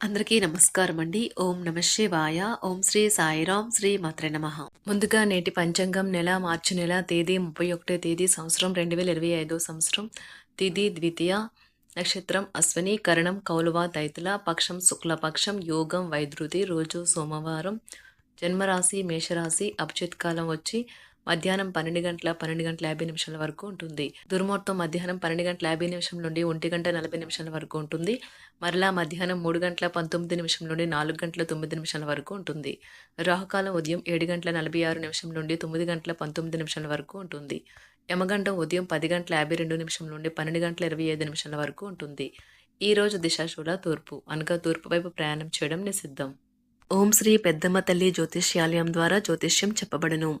అందరికీ నమస్కారం అండి. ఓం నమ శివాయ. ఓం శ్రీ సాయిరాం శ్రీ మాత్రే నమ. ముందుగా నేటి పంచాంగం నెల మార్చి నెల తేదీ ముప్పై ఒకటో తేదీ సంవత్సరం రెండు వేల ఇరవై ఐదో సంవత్సరం. తిథి ద్వితీయ నక్షత్రం అశ్వని కరణం కౌలువ తైతుల పక్షం శుక్లపక్షం యోగం వైద్యుతి రోజు సోమవారం. జన్మరాశి మేషరాశి అభిజిత్ కాలం వచ్చి మధ్యాహ్నం పన్నెండు గంటల పన్నెండు గంటల యాభై నిమిషాల వరకు ఉంటుంది. దుర్ముహూర్తం మధ్యాహ్నం పన్నెండు గంటల యాభై నిమిషం నుండి ఒంటి గంట నలభై నిమిషాల వరకు ఉంటుంది. మరలా మధ్యాహ్నం మూడు గంటల పంతొమ్మిది నిమిషం నుండి నాలుగు గంటల తొమ్మిది నిమిషాల వరకు ఉంటుంది. రాహుకాలం ఉదయం ఏడు గంటల నలభై ఆరు నిమిషం నుండి తొమ్మిది గంటల పంతొమ్మిది నిమిషాల వరకు ఉంటుంది. యమగండం ఉదయం పది గంటల యాభై రెండు నిమిషం నుండి పన్నెండు గంటల ఇరవై ఐదు నిమిషాల వరకు ఉంటుంది. ఈ రోజు దిశాశూల తూర్పు అనగా తూర్పు వైపు ప్రయాణం చేయడం నిషిద్ధం. ఓం శ్రీ పెద్దమ్మ తల్లి జ్యోతిష్యాలయం ద్వారా జ్యోతిష్యం చెప్పబడను.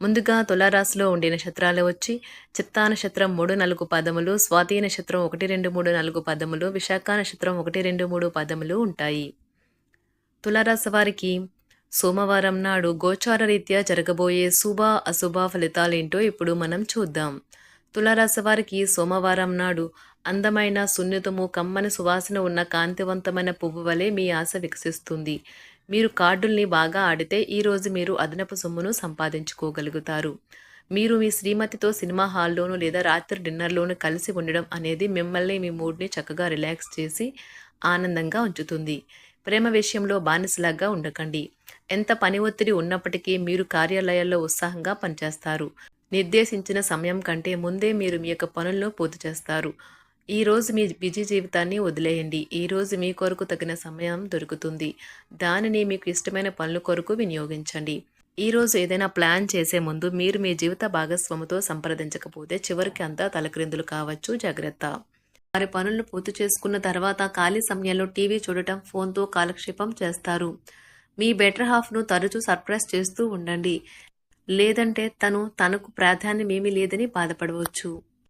ముందుగా తులారాశిలో ఉండే నక్షత్రాలు వచ్చి చిత్తా నక్షత్రం మూడు నాలుగు పదములు స్వాతి నక్షత్రం ఒకటి రెండు మూడు నాలుగు పదములు విశాఖ నక్షత్రం ఒకటి రెండు మూడు పదములు ఉంటాయి. తులారాశి వారికి సోమవారం నాడు గోచార రీత్యా జరగబోయే శుభ అశుభ ఫలితాలేంటో ఇప్పుడు మనం చూద్దాం. తులారాశి వారికి సోమవారం నాడు అందమైన సున్నితము కమ్మని సువాసన ఉన్న కాంతివంతమైన పువ్వు వలె మీ ఆశ వికసిస్తుంది. మీరు కార్డుల్ని బాగా ఆడితే ఈరోజు మీరు అదనపు సొమ్మును సంపాదించుకోగలుగుతారు. మీరు మీ శ్రీమతితో సినిమా హాల్లోనూ లేదా రాత్రి డిన్నర్లోనూ కలిసి ఉండడం అనేది మిమ్మల్ని మీ మూడ్ని చక్కగా రిలాక్స్ చేసి ఆనందంగా ఉంచుతుంది. ప్రేమ విషయంలో బానిసలాగా ఉండకండి. ఎంత పని ఒత్తిడి ఉన్నప్పటికీ మీరు కార్యాలయాల్లో ఉత్సాహంగా పనిచేస్తారు. నిర్దేశించిన సమయం కంటే ముందే మీరు మీ యొక్క పనులను పూర్తి చేస్తారు. ఈరోజు మీ బిజీ జీవితాన్ని వదిలేయండి. ఈరోజు మీ కొరకు తగిన సమయం దొరుకుతుంది. దానిని మీకు ఇష్టమైన పనుల కొరకు వినియోగించండి. ఈరోజు ఏదైనా ప్లాన్ చేసే ముందు మీరు మీ జీవిత భాగస్వామితో సంప్రదించకపోతే చివరికి అంతా తలక్రిందులు కావచ్చు. జాగ్రత్త. వారి పనులను పూర్తి చేసుకున్న తర్వాత ఖాళీ సమయంలో టీవీ చూడటం ఫోన్తో కాలక్షేపం చేస్తారు. మీ బెటర్ హాఫ్ను తరచూ సర్ప్రైజ్ చేస్తూ ఉండండి. లేదంటే తను తనకు ప్రాధాన్యమేమీ లేదని బాధపడవచ్చు.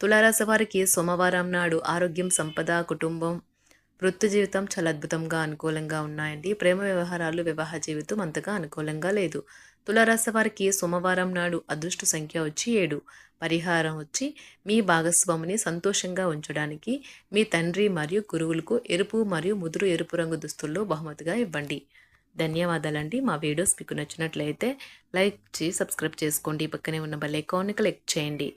తులారాశి వారికి సోమవారం నాడు ఆరోగ్యం సంపద కుటుంబం వృత్తి జీవితం చాలా అద్భుతంగా అనుకూలంగా ఉన్నాయండి. ప్రేమ వ్యవహారాలు వివాహ జీవితం అంతగా అనుకూలంగా లేదు. తులారాశి వారికి సోమవారం నాడు అదృష్ట సంఖ్య వచ్చి ఏడు. పరిహారం వచ్చి మీ భాగస్వామిని సంతోషంగా ఉంచడానికి మీ తండ్రి మరియు గురువులకు ఎరుపు మరియు ముదురు ఎరుపు రంగు దుస్తుల్లో బహుమతిగా ఇవ్వండి. ధన్యవాదాలండి. మా వీడియోస్ మీకు నచ్చినట్లయితే లైక్ చేసి సబ్స్క్రైబ్ చేసుకోండి. పక్కనే ఉన్న బెల్ ఐకాన్ని క్లిక్ చేయండి.